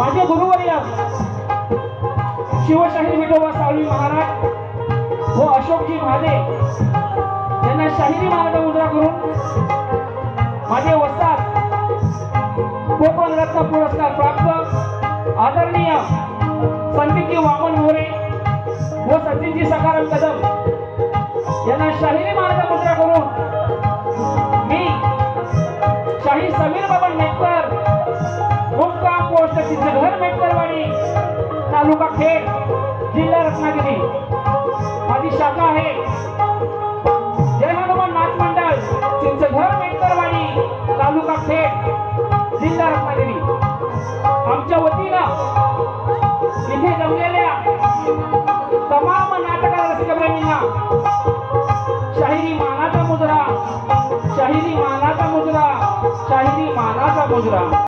माझे गुरुवर्य शिवशाहीर विठोबा सावली महाराज व अशोकजी महादे यांना शाहिरी मार्ग मुद्रा करून माझे वस्तात कोकण रत्न पुरस्कार प्राप्त आदरणीय संदीपजी वामन मोरे व सचिनजी सकाराम कदम यांना शाहिरी मार्ग मुद्रा करून तालुका खेड जिल्हा रत्नागिरी. माझी शाखा आहे. जय हनुमान नाच मंडळ चिंचघर मेंटरवाडी तालुका खेड जिल्हा रत्नागिरी. आमच्या वतीनं इथे जमलेल्या तमाम नाटक रसिकप्रेमींना शाहिरी मानाचा मुजरा शाहिरी मानाचा मुजरा शाहिरी मानाचा मुजरा.